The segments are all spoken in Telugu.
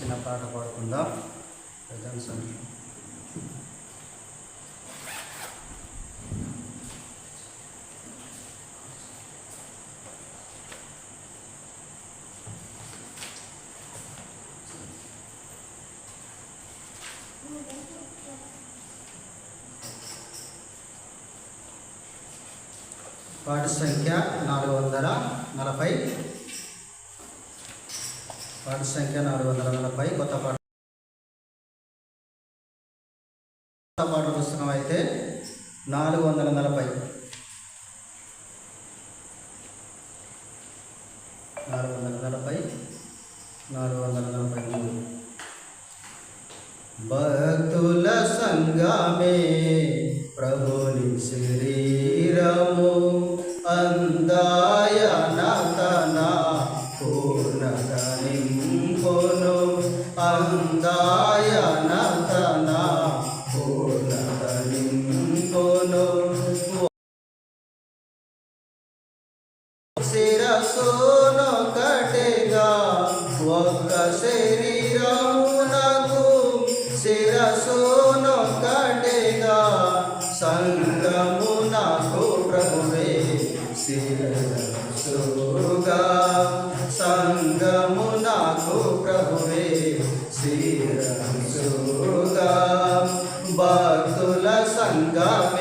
చిన్న పాట పాడుకుందాం. ప్రజెంట్ సంఖ్య. పాట సంఖ్య నాలుగు వందల నలభై పాట సంఖ్య నాలుగు వందల నలభై కొత్త పాట. కొత్త పాట పుస్తకం అయితే నాలుగు వందల నలభై. నాలుగు వందల నలభై నాలుగు వందల నలభై మూడు. భక్తుల సంగమే ప్రభుని పూర్ణత నింపును అందాయన తన పూర్ణత ఒక్క శరీరమునకు శిరసోను కటెగా సంగమునకు ప్రభువే శిరసుగా సంగమే ప్రభు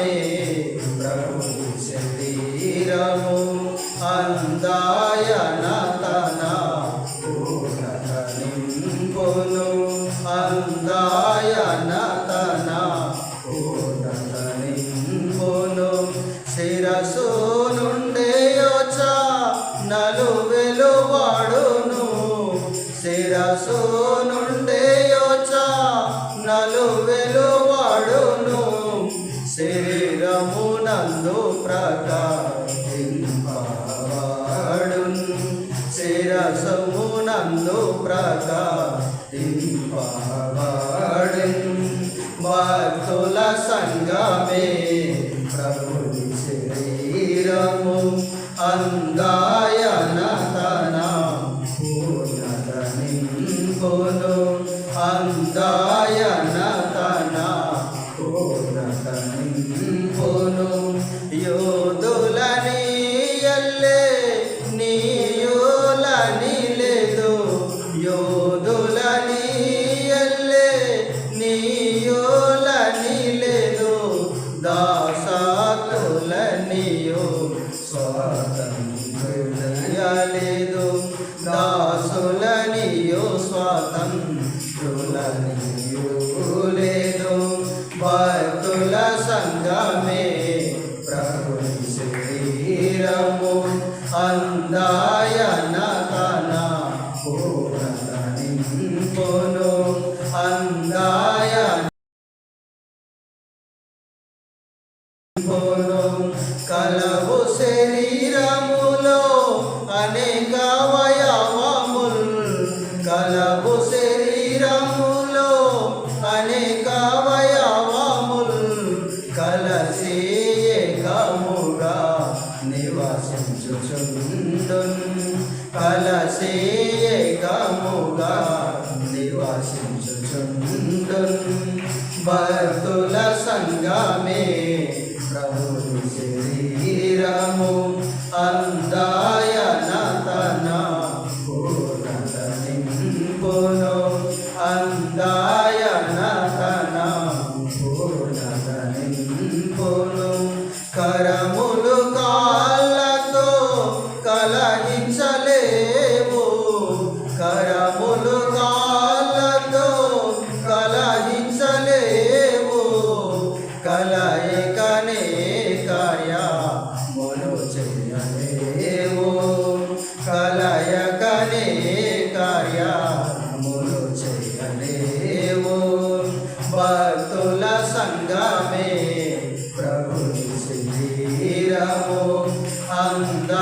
శరీరమునందు ప్రకాశింపవాడు శిరసమునందు ప్రకాశింపవాడు భక్తుల సంగమే ప్రభుని శరీరము. అందాయన దాసాతులనియో స్వాతంత్రులలేదు దాసులనియో స్వాతంత్రులనియో లేదు భక్తుల సంగమే ప్రభుని శరీరము. అందాయన తన పూర్ణ నింపును. ఏకముగా నివసించుచుండున్ భక్తుల సంగమే ప్రభుని అందాయన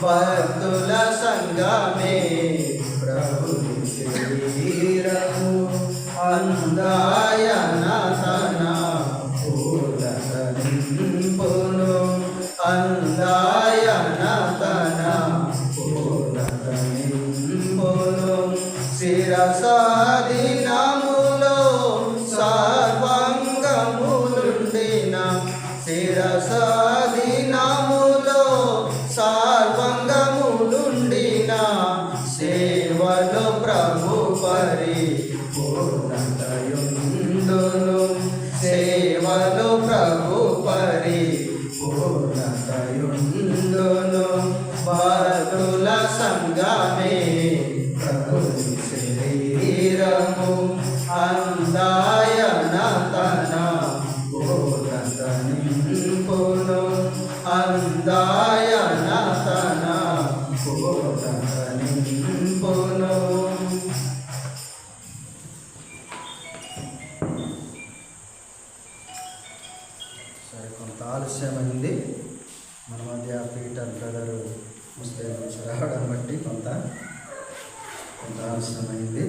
భక్తుల సంగమే ప్రభు శరీరము అందాయన తన పూలనింపును అందాయన తన పూల పూలనింపును శిరసాదినములో సర్వంగములుండిన? శిరసా పరి పూర్ణతయుండును సేవలో ప్రభు పరి పూర్ణతయుండును భక్తుల సంగమే ప్రభు శరీరము అందాయన తన పూర్ణతనింపును అందాయన తన పూర్ణతనింపును సరే మధ్య పీటర్ బ్రదరు ముస్లిం నుంచి రావడం బట్టి కొంత కొంత ఆలస్యమైంది.